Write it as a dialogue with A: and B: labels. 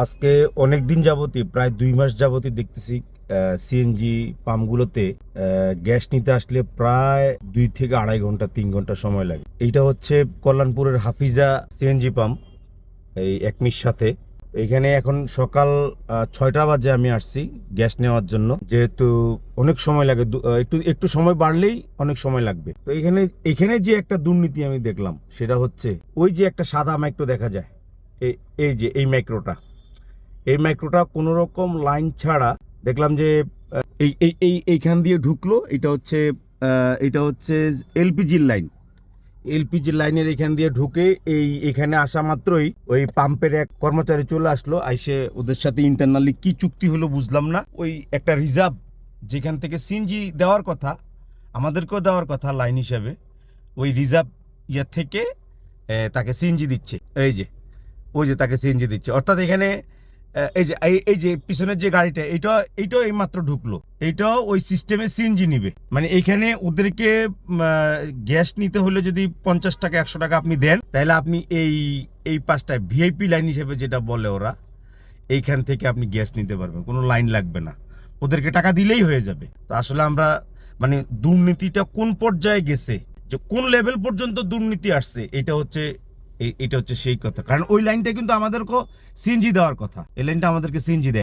A: আজকে অনেক দিন যাবতই, প্রায় দুই মাস যাবতই দেখতেছি সিএনজি পাম্পগুলোতে গ্যাস নিতে আসলে প্রায় দুই থেকে আড়াই ঘণ্টা, তিন ঘণ্টা সময় লাগে। এইটা হচ্ছে কল্যাণপুরের হাফিজা সিএনজি পাম্প, এই একমির সাথে। এখানে এখন সকাল ছয়টা বাজে আমি আসছি গ্যাস নেওয়ার জন্য। যেহেতু অনেক সময় লাগে একটু একটু সময় বাড়লেই অনেক সময় লাগবে। তো এখানে এখানে যে একটা দুর্নীতি আমি দেখলাম, সেটা হচ্ছে ওই যে একটা সাদা মাইক্রো দেখা যায় এই যে, এই মাইক্রোটা। এই মাইক্রোটা কোনো রকম লাইন ছাড়া দেখলাম যে এই এই এই, এইখান দিয়ে ঢুকলো, এটা হচ্ছে এটা হচ্ছে এলপিজির লাইন এলপিজি লাইনের এখান দিয়ে ঢুকে এই, এখানে আসা মাত্রই ওই পাম্পের এক কর্মচারী চলে আসলো, আইসে ওদের সাথে ইন্টারনালি কি চুক্তি হলো বুঝলাম না। ওই একটা রিজার্ভ যেখান থেকে সিনজি দেওয়ার কথা, আমাদেরকেও দেওয়ার কথা লাইন হিসাবে, ওই রিজার্ভ ইয়ে থেকে তাকে সিএনজি দিচ্ছে। এই যে, ওই যে তাকে সিএনজি দিচ্ছে। অর্থাৎ এখানে এই যে, এই- এই যে পিছনের যে গাড়িটা, এইটা, এইটাও এইমাত্র ঢুকলো। এইটাও ওই সিস্টেমে সিএনজি নিবে। মানে এইখানে ওদেরকে গ্যাস নিতে হলে যদি পঞ্চাশ টাকা, একশো টাকা আপনি দেন, তাহলে আপনি এই এই পাঁচটায় ভিআইপি লাইন হিসেবে যেটা বলে ওরা, এইখান থেকে আপনি গ্যাস নিতে পারবেন। কোনো লাইন লাগবে না। ওদেরকে টাকা দিলেই হয়ে যাবে। তো আসলে আমরা মানে দুর্নীতিটা কোন পর্যায়ে গেছে, যে কোন লেভেল পর্যন্ত দুর্নীতি আসছে, এটা হচ্ছে এই- এটা হচ্ছে সেই কথা। কারণ ওই লাইনটা কিন্তু আমাদেরকে সিনজি দেওয়ার কথা। এই লাইনটা আমাদেরকে সিনজি দেয়।